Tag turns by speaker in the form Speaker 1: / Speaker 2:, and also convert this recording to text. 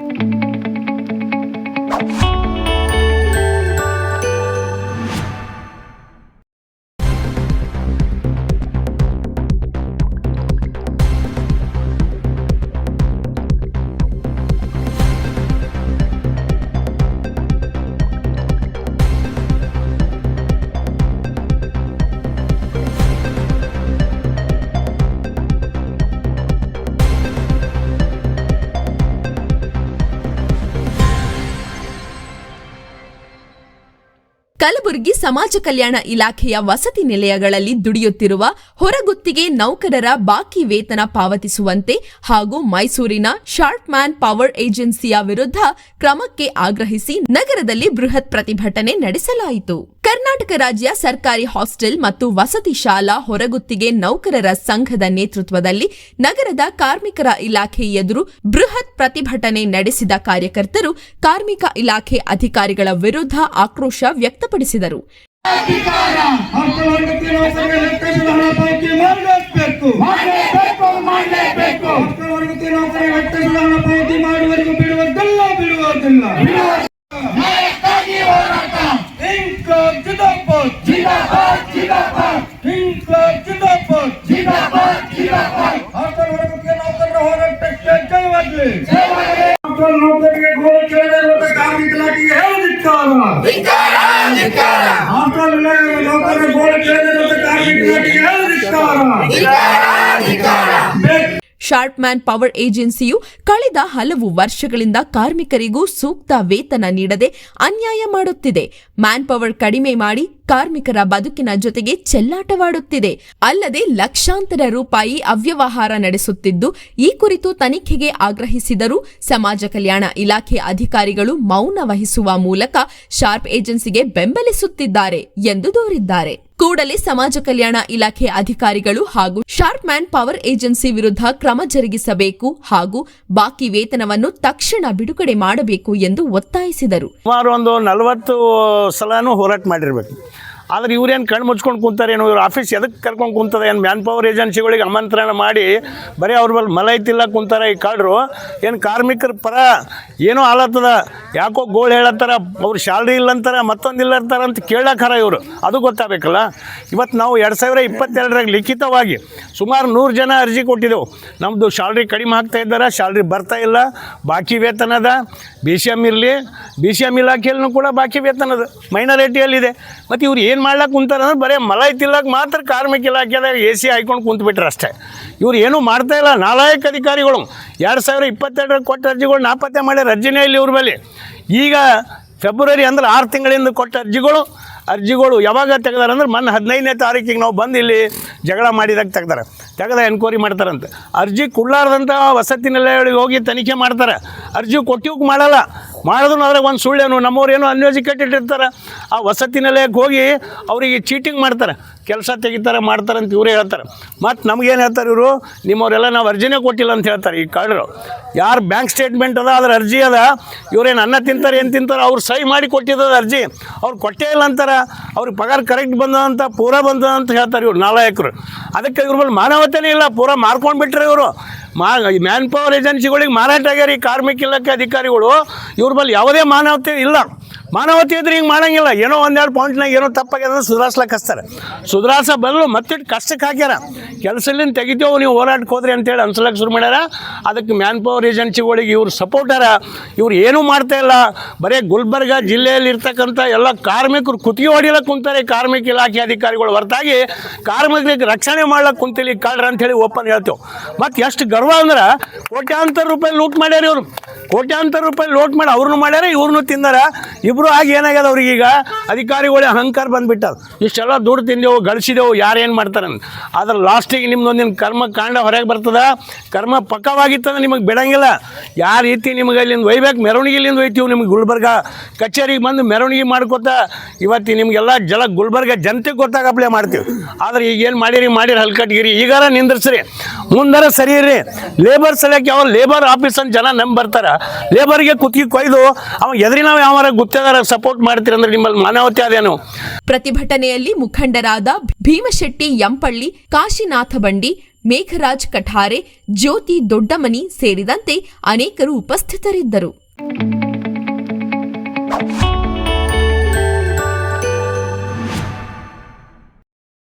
Speaker 1: Thank you. Kalaburagi ಸಮಾಜ ಕಲ್ಯಾಣ ಇಲಾಖೆಯ ವಸತಿ ನಿಲಯಗಳಲ್ಲಿ ದುಡಿಯುತ್ತಿರುವ ಹೊರಗುತ್ತಿಗೆ ನೌಕರರ ಬಾಕಿ ವೇತನ ಪಾವತಿಸುವಂತೆ ಹಾಗೂ ಮೈಸೂರಿನ ಶಾರ್ಟ್ ಮ್ಯಾನ್ ಪವರ್ ಏಜೆನ್ಸಿಯ ವಿರುದ್ಧ ಕ್ರಮಕ್ಕೆ ಆಗ್ರಹಿಸಿ ನಗರದಲ್ಲಿ ಬೃಹತ್ ಪ್ರತಿಭಟನೆ ನಡೆಸಲಾಯಿತು. ಕರ್ನಾಟಕ ರಾಜ್ಯ ಸರ್ಕಾರಿ ಹಾಸ್ಟೆಲ್ ಮತ್ತು ವಸತಿ ಶಾಲಾ ಹೊರಗುತ್ತಿಗೆ ನೌಕರರ ಸಂಘದ ನೇತೃತ್ವದಲ್ಲಿ ನಗರದ ಕಾರ್ಮಿಕರ ಇಲಾಖೆ ಎದುರು ಬೃಹತ್ ಪ್ರತಿಭಟನೆ ನಡೆಸಿದ ಕಾರ್ಯಕರ್ತರು ಕಾರ್ಮಿಕ ಇಲಾಖೆ ಅಧಿಕಾರಿಗಳ ವಿರುದ್ಧ ಆಕ್ರೋಶ ವ್ಯಕ್ತಪಡಿಸಿದರು.
Speaker 2: जिंदाबाद जिंदाबाद जिंदाबाद। किंग क्लब जिंदाबाद जिंदाबाद जिंदाबाद। आकर वर्ग के नौकर होरन टेक्सटाइल जय वाजले। जय वाजले। आकर नौकर के गोल खेले रो तो काम निकला की है निकाला निकाला निकाला आकर नौकर के गोल खेले रो तो काम निकला की है निकाला निकाला निकाला
Speaker 1: ಶಾರ್ಟ್ ಮ್ಯಾನ್ ಪವರ್ ಏಜೆನ್ಸಿಯು ಕಳೆದ ಹಲವು ವರ್ಷಗಳಿಂದ ಕಾರ್ಮಿಕರಿಗೂ ಸೂಕ್ತ ವೇತನ ನೀಡದೆ ಅನ್ಯಾಯ ಮಾಡುತ್ತಿದೆ. ಮ್ಯಾನ್ ಪವರ್ ಕಡಿಮೆ ಮಾಡಿ ಕಾರ್ಮಿಕರ ಬದುಕಿನ ಜೊತೆಗೆ ಚೆಲ್ಲಾಟವಾಡುತ್ತಿದೆ. ಅಲ್ಲದೆ ಲಕ್ಷಾಂತರ ರೂಪಾಯಿ ಅವ್ಯವಹಾರ ನಡೆಸುತ್ತಿದ್ದು, ಈ ಕುರಿತು ತನಿಖೆಗೆ ಆಗ್ರಹಿಸಿದರೂ ಸಮಾಜ ಕಲ್ಯಾಣ ಇಲಾಖೆ ಅಧಿಕಾರಿಗಳು ಮೌನ ವಹಿಸುವ ಮೂಲಕ ಶಾರ್ಪ್ ಏಜೆನ್ಸಿಗೆ ಬೆಂಬಲಿಸುತ್ತಿದ್ದಾರೆ ಎಂದು ದೂರಿದ್ದಾರೆ. ಕೂಡಲೇ ಸಮಾಜ ಕಲ್ಯಾಣ ಇಲಾಖೆ ಅಧಿಕಾರಿಗಳು ಹಾಗೂ ಶಾರ್ಪ್ ಮ್ಯಾನ್ ಪವರ್ ಏಜೆನ್ಸಿ ವಿರುದ್ಧ ಕ್ರಮ ಜರುಗಿಸಬೇಕು ಹಾಗೂ ಬಾಕಿ ವೇತನವನ್ನು ತಕ್ಷಣ ಬಿಡುಗಡೆ ಮಾಡಬೇಕು ಎಂದು ಒತ್ತಾಯಿಸಿದರು.
Speaker 3: ಸುಮಾರು ಒಂದು ನಲವತ್ತು ಸಲನೂ ಹೋರಾಟ ಮಾಡಿರ್ಬೇಕು. ಆದ್ರೆ ಇವ್ರೇನು ಕಣ್ಣು ಮುಚ್ಕೊಂಡು ಕುಂತಾರೇನು ಇವ್ರ ಆಫೀಸ್ ಎದಕ್ಕೆ ಕರ್ಕೊಂಡು ಕುಂತದೆ ಏನು ಮ್ಯಾನ್ ಪವರ್ ಏಜೆನ್ಸಿಗಳಿಗೆ ಆಮಂತ್ರಣ ಮಾಡಿ ಬರೀ ಅವ್ರ ಬಲ್ಲಿ ಮಲೈತಿಲ್ಲ ಕುಂತಾರೆ ಈ ಕಾಡ್ರು. ಏನು ಕಾರ್ಮಿಕರ ಪರ ಏನೋ ಆಲತ್ತದ ಯಾಕೋ ಗೋಳು ಹೇಳತ್ತಾರ, ಅವ್ರು ಶಾಲ್ರಿ ಇಲ್ಲ ಅಂತಾರ ಮತ್ತೊಂದು ಇಲ್ಲ ಅಂತಾರ ಅಂತ ಕೇಳಕ್ಕಾರ ಇವರು. ಅದು ಗೊತ್ತಾಗಬೇಕಲ್ಲ. ಇವತ್ತು ನಾವು ಎರಡು ಸಾವಿರ ಇಪ್ಪತ್ತೆರಡರಾಗ ಲಿಖಿತವಾಗಿ ಸುಮಾರು ನೂರು ಜನ ಅರ್ಜಿ ಕೊಟ್ಟಿದ್ದೆವು ನಮ್ಮದು ಶಾಲ್ರಿ ಕಡಿಮೆ ಆಗ್ತಾ ಇದ್ದಾರೆ ಶಾಲ್ರಿ ಬರ್ತಾ ಇಲ್ಲ, ಬಾಕಿ ವೇತನದ ಬಿ ಸಿ ಎಂ ಇರಲಿ ಬಿ ಸಿ ಎಂ ಇಲಾಖೆಯಲ್ಲೂ ಕೂಡ ಬಾಕಿ ವೇತನದ ಮೈನಾರಿಟಿಯಲ್ಲಿದೆ ಮತ್ತು ಇವ್ರು ಏನು ಮಾಡ್ಲಕ್ಕೆ ಕುಂತಾರ ಅಂದ್ರೆ ಬರೀ ಮಲೈ ತಿಲ್ಲಕ್ಕೆ ಮಾತ್ರ ಕಾರ್ಮಿಕ ಇಲಾಖೆದಾಗ ಎ ಸಿ ಹಾಯ್ಕೊಂಡು ಕುಂತ್ಬಿಟ್ರೆ ಅಷ್ಟೇ. ಇವ್ರು ಏನೂ ಮಾಡ್ತಾ ಇಲ್ಲ. ನಾಲಾಯಕ ಅಧಿಕಾರಿಗಳು ಎರಡು ಸಾವಿರ ಇಪ್ಪತ್ತೆರಡರ ಕೊಟ್ಟ ಅರ್ಜಿಗಳು ನಾಪತ್ತೆ ಮಾಡ್ಯಾರ. ಅರ್ಜಿನೇ ಇಲ್ಲಿ ಇವ್ರ ಬಳಿ. ಈಗ ಫೆಬ್ರವರಿ ಅಂದ್ರೆ ಆರು ತಿಂಗಳಿಂದ ಕೊಟ್ಟ ಅರ್ಜಿಗಳು ಅರ್ಜಿಗಳು ಯಾವಾಗ ತೆಗ್ದಾರೆ ಅಂದ್ರೆ ಮೊನ್ನೆ ಹದಿನೈದನೇ ತಾರೀಕಿಗೆ ನಾವು ಬಂದು ಇಲ್ಲಿ ಜಗಳ ಮಾಡಿದಾಗ ತೆಗ್ದಾರೆ. ತೆಗೆದ ಎನ್ಕ್ವೈರಿ ಮಾಡ್ತಾರಂತೆ. ಅರ್ಜಿ ಕೊಡ್ಲಾರ್ದಂಥ ವಸತಿ ನಿಲಯಗಳಿಗೆ ಹೋಗಿ ತನಿಖೆ ಮಾಡ್ತಾರೆ. ಅರ್ಜಿ ಕೊಟ್ಟಿವಕ್ಕೆ ಮಾಡಲ್ಲ. ಮಾಡಿದ್ರು ಅದ್ರಾಗ ಒಂದು ಸುಳ್ಳೇನು ನಮ್ಮವ್ರು ಏನೋ ಅನ್ಎಜುಕೇಟೆಡ್ ಇರ್ತಾರೆ ಆ ವಸತಿ ಹೋಗಿ ಅವರಿಗೆ ಚೀಟಿಂಗ್ ಮಾಡ್ತಾರೆ. ಕೆಲಸ ತೆಗಿತಾರೆ, ಮಾಡ್ತಾರೆ ಅಂತ ಇವರೇ ಹೇಳ್ತಾರೆ. ಮತ್ತು ನಮಗೇನು ಹೇಳ್ತಾರೆ ಇವರು? ನಿಮ್ಮವರೆಲ್ಲ ನಾವು ಅರ್ಜಿನೇ ಕೊಟ್ಟಿಲ್ಲ ಅಂತ ಹೇಳ್ತಾರೆ ಈ ಕಾರ್ಡ್ರು ಯಾರು ಬ್ಯಾಂಕ್ ಸ್ಟೇಟ್ಮೆಂಟ್ ಅದ, ಅದ್ರ ಅರ್ಜಿ ಅದ, ಇವ್ರೇನು ಅನ್ನ ತಿಂತಾರೆ, ಏನು ತಿಂತಾರೆ, ಅವ್ರು ಸಹಿ ಮಾಡಿ ಕೊಟ್ಟಿದ್ದದ ಅರ್ಜಿ. ಅವ್ರು ಕೊಟ್ಟೇ ಇಲ್ಲ ಅಂತಾರೆ. ಅವ್ರಿಗೆ ಪಗಾರ ಕರೆಕ್ಟ್ ಬಂದಂತ ಪೂರ ಬಂದ ಅಂತ ಹೇಳ್ತಾರೆ ಇವ್ರು ನಾಲಾಯಕರು ಅದಕ್ಕೆ ಇವ್ರ ಮೇಲೆ ಮಾನವತೆನೇ ಇಲ್ಲ, ಪೂರ ಮಾರ್ಕೊಂಡು ಬಿಟ್ರೆ ಇವರು. ಮಾ ಮ್ಯಾನ್ ಪವರ್ ಏಜೆನ್ಸಿಗಳಿಗೆ ಮಾರಾಟ ಆಗ್ಯಾರ ಈ ಕಾರ್ಮಿಕ ಇಲಾಖೆ ಅಧಿಕಾರಿಗಳು ಇವ್ರ ಮೇಲೆ ಯಾವುದೇ ಮಾನವತೆ ಇಲ್ಲ. ಮಾನವತೆ ಇದ್ರೆ ಹಿಂಗೆ ಮಾಡಂಗಿಲ್ಲ. ಏನೋ ಒಂದೆರಡು ಪಾಯಿಂಟ್ನಾಗ ಏನೋ ತಪ್ಪಾಗ್ಯದ ಸುಧಾರಿಸ್ಲಕ್ಕೆ ಹಚ್ತಾರೆ ಸುಧಾರಿಸ ಬದಲು ಮತ್ತಿಟ್ಟು ಕಷ್ಟಕ್ಕೆ ಹಾಕ್ಯಾರ. ಕೆಲಸಲಿಂದ ತೆಗಿತೇವೆ ನೀವು ಹೋರಾಟಕ್ಕೆ ಹೋದ್ರಿ ಅಂತೇಳಿ ಅನ್ಸಲಕ್ಕೆ ಶುರು ಮಾಡ್ಯಾರ. ಅದಕ್ಕೆ ಮ್ಯಾನ್ ಪವರ್ ಏಜೆನ್ಸಿಗಳಿಗೆ ಇವ್ರು ಸಪೋರ್ಟರ ಇವ್ರು ಏನೂ ಮಾಡ್ತಾ ಇಲ್ಲ. ಬರೀ ಗುಲ್ಬರ್ಗ ಜಿಲ್ಲೆಯಲ್ಲಿ ಇರ್ತಕ್ಕಂಥ ಎಲ್ಲ ಕಾರ್ಮಿಕರು ಕುತ್ತಿಗೆ ಹೊಡಿಲಕ್ಕೆ ಕುಂತಾರೆ. ಕಾರ್ಮಿಕ ಇಲಾಖೆ ಅಧಿಕಾರಿಗಳು ಹೊರತಾಗಿ ಕಾರ್ಮಿಕರಿಗೆ ರಕ್ಷಣೆ ಮಾಡ್ಲಕ್ಕೆ ಕುಂತಿಲಿ ಕಾಡ್ರ ಅಂತ ಅಂತೇಳಿ ಓಪನ್ ಹೇಳ್ತೇವೆ. ಮತ್ತು ಎಷ್ಟು ಗರ್ವ ಅಂದ್ರೆ ಕೋಟ್ಯಾಂತರ ರೂಪಾಯಿ ಲೂಟ್ ಮಾಡ್ಯಾರ ಇವರು. ಕೋಟ್ಯಾಂತರ ರೂಪಾಯಿ ಲೋಟ್ ಮಾಡಿ ಅವ್ರನ್ನೂ ಮಾಡ್ಯಾರ ಇವ್ರನ್ನೂ ತಿಂದಾರ. ಇಬ್ಬರು ಆಗಿ ಏನಾಗ್ಯದ ಅವ್ರಿಗೆ ಈಗ? ಅಧಿಕಾರಿಗಳೇ ಅಹಂಕಾರ ಬಂದ್ಬಿಟ್ಟದ. ಇಷ್ಟೆಲ್ಲ ದುಡ್ಡು ತಿಂದೆವು, ಗಳಿಸಿದೆವು ಯಾರೇನು ಮಾಡ್ತಾರೆ ಆದ್ರೆ ಲಾಸ್ಟಿಗೆ ನಿಮ್ದೊಂದಿನ ಕರ್ಮ ಕಾಂಡ ಹೊರಗೆ ಬರ್ತದ? ಕರ್ಮ ಪಕ್ಕವಾಗಿತ್ತಂದ್ರೆ ನಿಮಗೆ ಬಿಡಂಗಿಲ್ಲ. ಯಾವ ರೀತಿ ನಿಮಗೆ ಅಲ್ಲಿಂದ ಒಯ್ಬೇಕು? ಮೆರವಣಿಗೆಲಿಂದ ಒಯ್ತೀವಿ ನಿಮ್ಗೆ ಗುಲ್ಬರ್ಗ ಕಚೇರಿಗೆ ಬಂದು ಮೆರವಣಿಗೆ ಮಾಡ್ಕೊತ. ಇವತ್ತು ನಿಮಗೆಲ್ಲ ಜಲ ಗುಲ್ಬರ್ಗ ಜನತೆಗೆ ಗೊತ್ತಾಗಪ್ಲೆ ಮಾಡ್ತೀವಿ. ಆದ್ರೆ ಈಗ ಏನು ಮಾಡಿರಿ? ಮಾಡಿರಿ ಹಲ್ಕಟ್ಗಿರಿ. ಈಗಾರ ನಿಂದ್ರಿಸ್ರಿ. ಮುಂದಾರ ಸರಿ ರೀ ಲೇಬರ್ ಸಲಕ್ಕೆ ಯಾವ ಲೇಬರ್ ಆಫೀಸ್ ಅಂತ ಜನ ನಂಬಿ ಬರ್ತಾರ. ಲೇಬರ್ಗೆ ಕುತ್ತಿಗೆ ಕೊಯ್ದು ಅವ ಎದ್ರಿ ನಾವು ಯಾವ ಗುತ್ತೇದಾರ ಸಪೋರ್ಟ್ ಮಾಡ್ತೀರ ಅಂದ್ರೆ ನಿಮ್ಮಲ್ಲಿ ಮಾನವತೆ ಅದೇನು
Speaker 1: ಪ್ರತಿಭಟನೆಯಲ್ಲಿ ಮುಖಂಡರಾದ ಭೀಮಶೆಟ್ಟಿ ಯಂಪಳ್ಳಿ, ಕಾಶಿನಾಥ ಬಂಡಿ, ಮೇಘರಾಜ್ ಕಠಾರೆ, ಜ್ಯೋತಿ ದೊಡ್ಡಮನಿ ಸೇರಿದಂತೆ ಅನೇಕರು ಉಪಸ್ಥಿತರಿದ್ದರು.